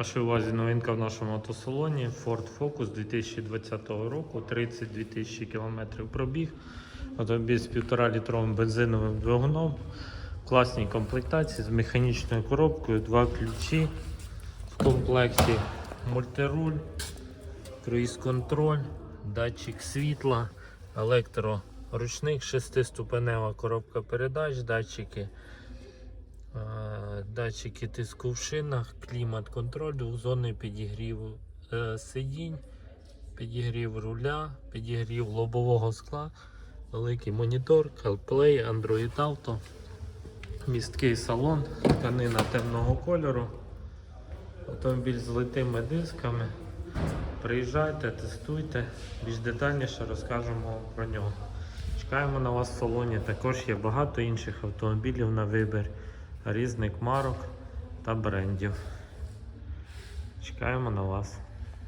Вашій увазі новинка в нашому автосалоні Ford Focus 2020 року, 32 тисячі кілометрів пробіг. Автомобіль з 1,5 літровим бензиновим двигуном, в класній комплектації з механічною коробкою, два ключі в комплекті, мультируль, круїз-контроль, датчик світла, електроручник, шестиступенева коробка передач, датчики. Датчики тиску в шинах, клімат-контроль, двохзонний підігрів е, сидінь, підігрів руля, підігрів лобового скла, великий монітор, CarPlay, Android Auto, місткий салон, тканина темного кольору, автомобіль з литими дисками. Приїжджайте, тестуйте, більш детальніше розкажемо про нього. Чекаємо на вас в салоні. Також є багато інших автомобілів на вибір, різних марок та брендів. Чекаємо на вас.